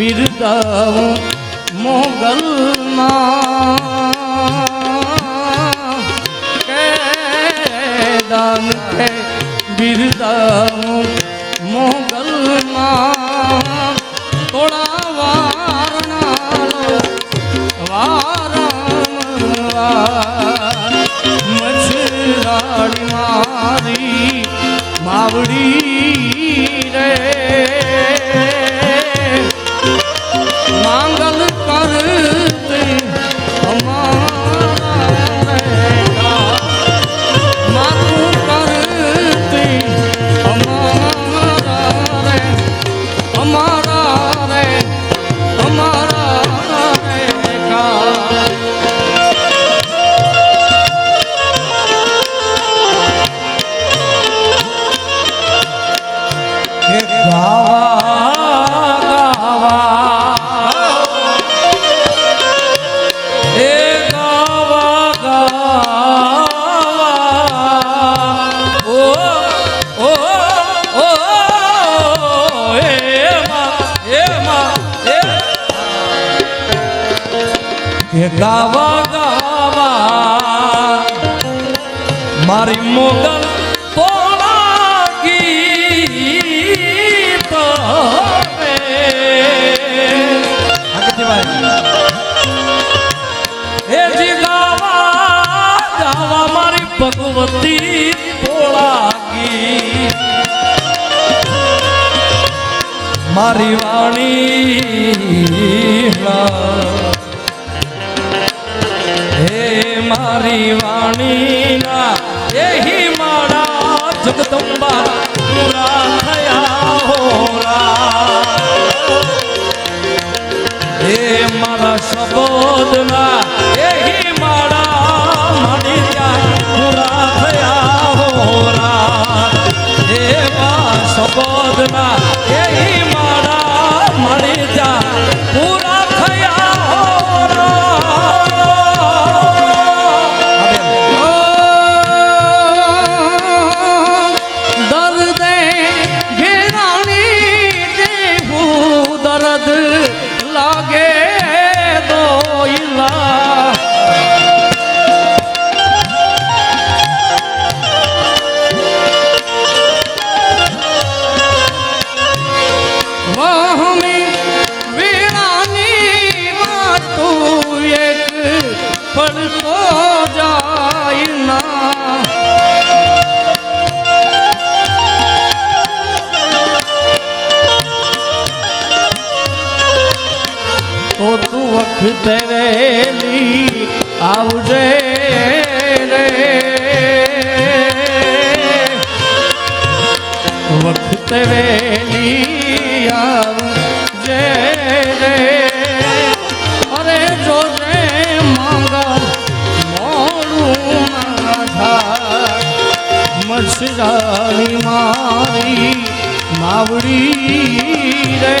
બિરદાવું મોગલમાં કે દાન કે બિરદાવું મોગલમાં થોડા વારણાલો વારણવા મછરાડી મારી માવડી મુગલ તોલા ગીત હે જી ગાવા ગાવા મારી ભગવતી તોળા ગીત મારી વાણી હે જગદંબા રે.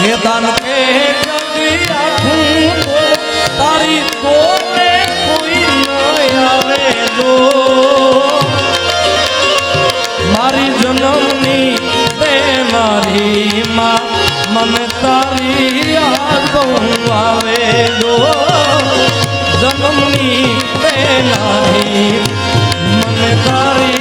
હે દાન કે કદી આખું તો તારી તો કોઈ ન આવેલો. મારી જન્મની તે મારી માં મને તારી યાદ આવેલો. જન્મની તે નારી મને તારી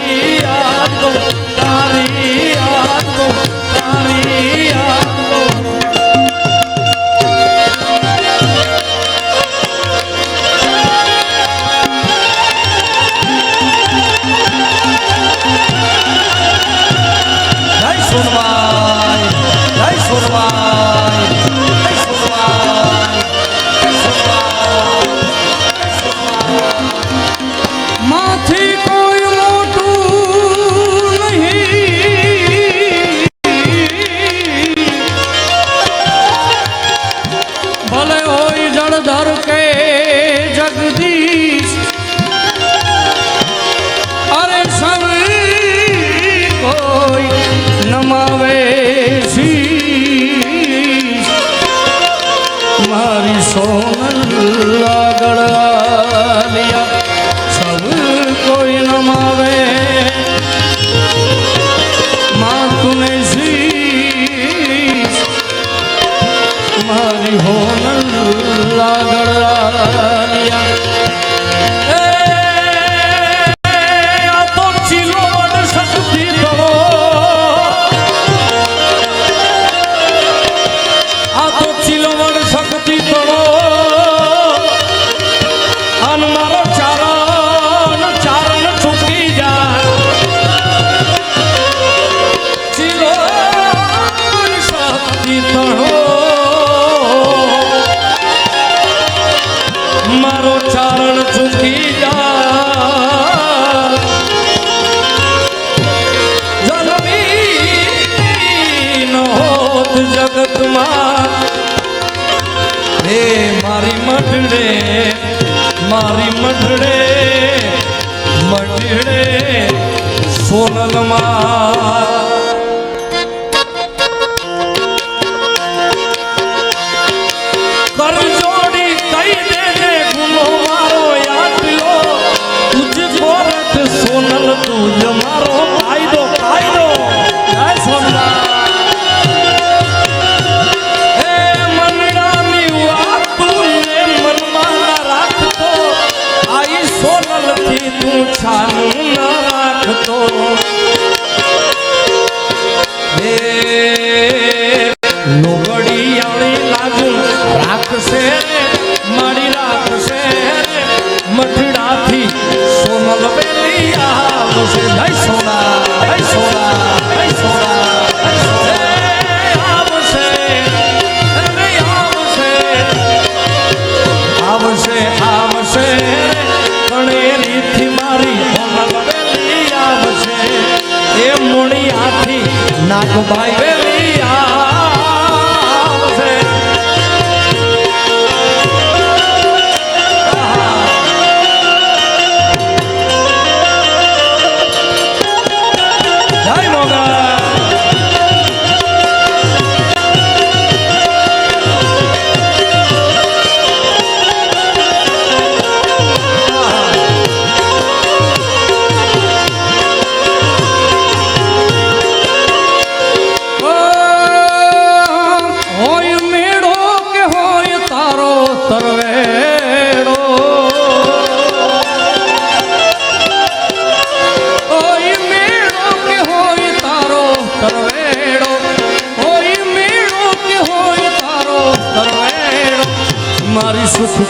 સોનલ આગળ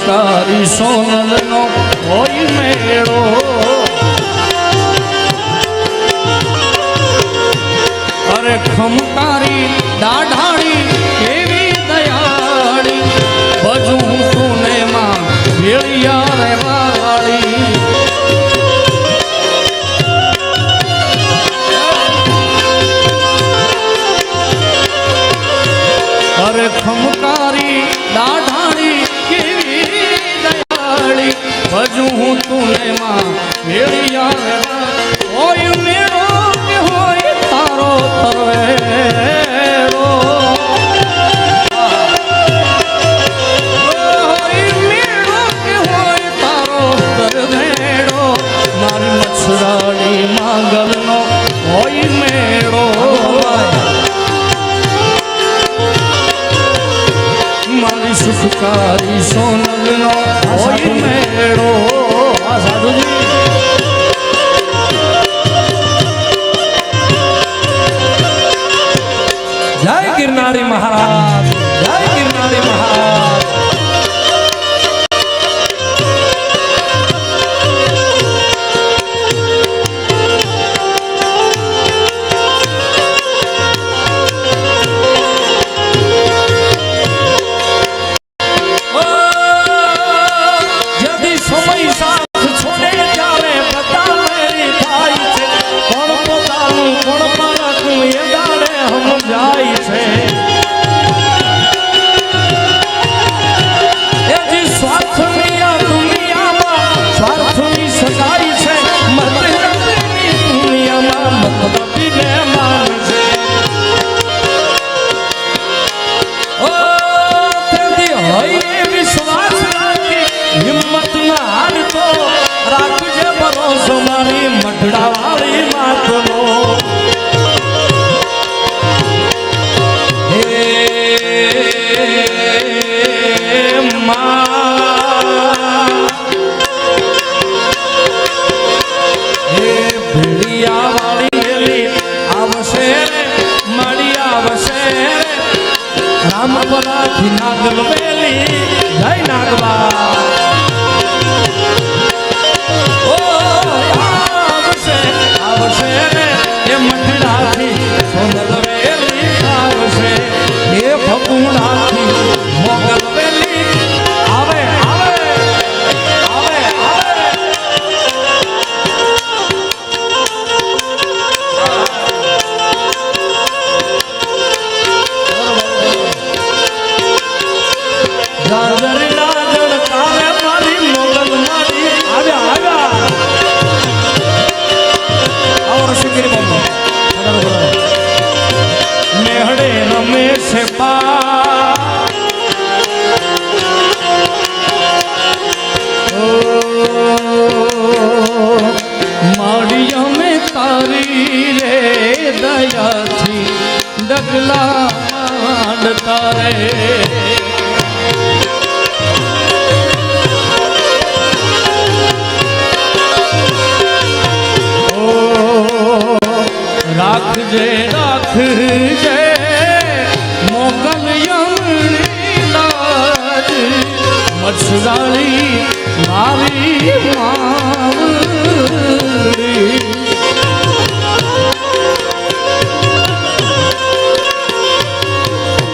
તારી સોનલનો હોય મેળો. અરે ખમકારી, દાઢાળી કેવી દયાળી ભજું તુને માં ભેળિયા અરે ખમકારી, દાઢા તું તું માં મેળિયા જય ગિરનારી મહારાજ. જય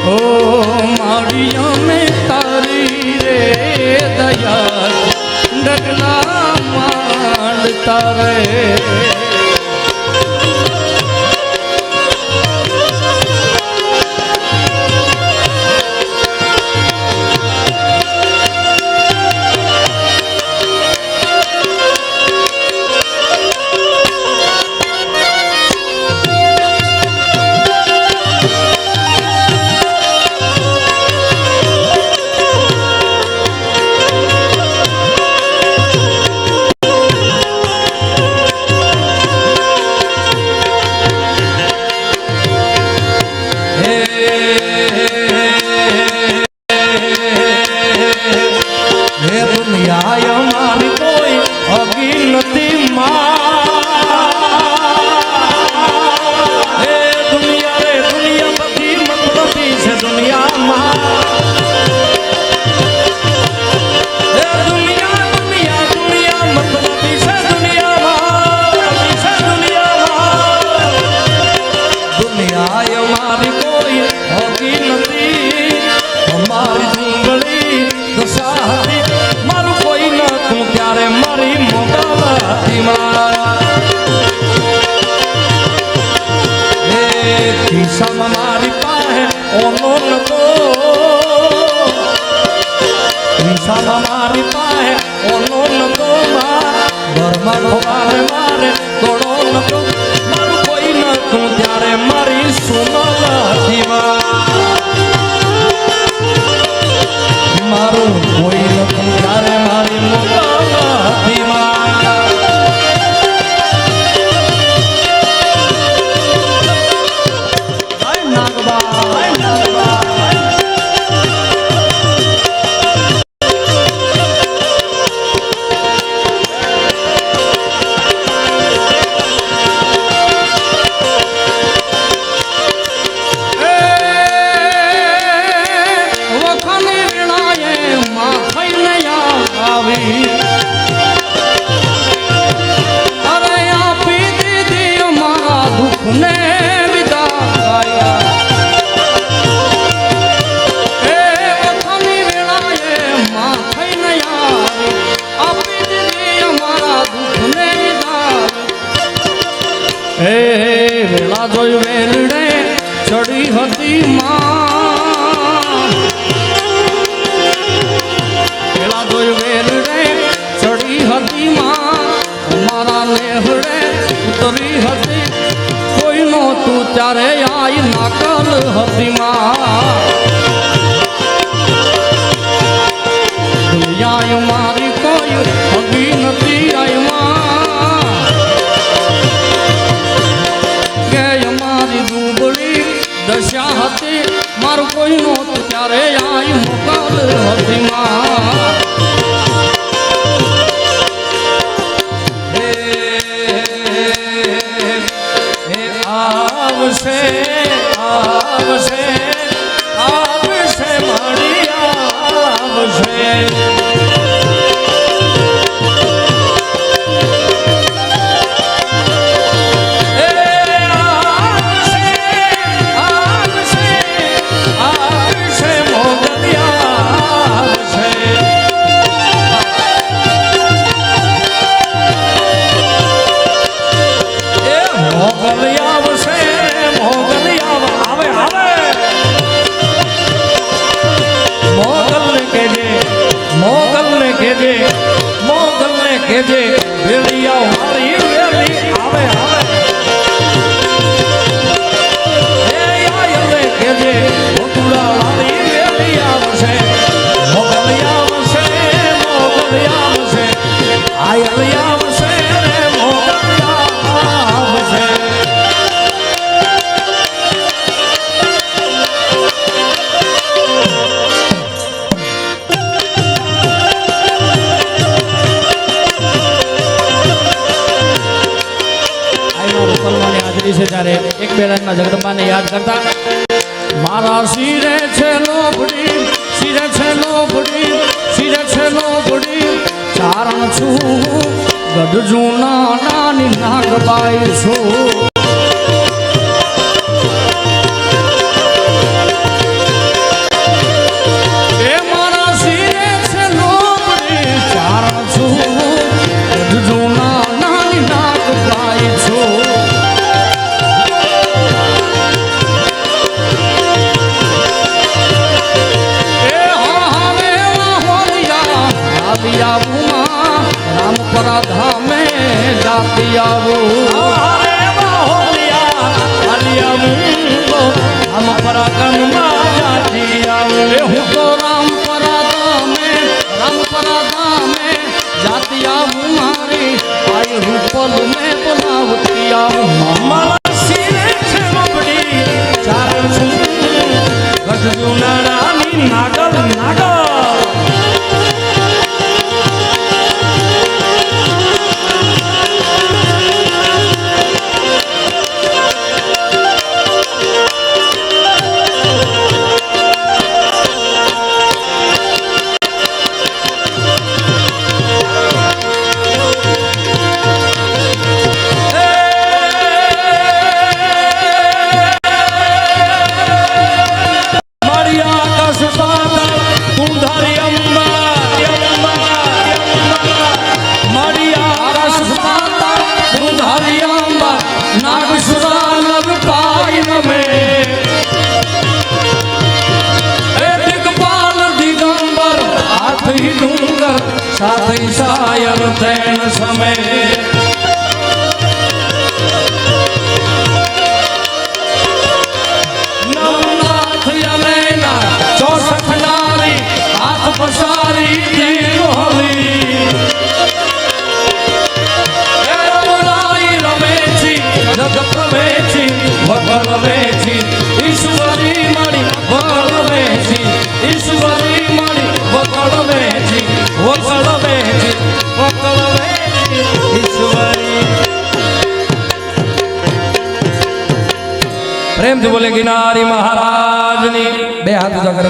ઓ મારી અમે તારી રે દયા ડગલા માંડતા રહે મોટા આવશે. યાદ કરતા? મારા શિરે છે લોભડી, શિરે છે લોભડી, શિરે છે લોભડી. ચારણ છું ગઢજુ નાની નાગબાઈ છું. બોલે ગિનારી મહારાજની બે હાથ ઉજા કરે.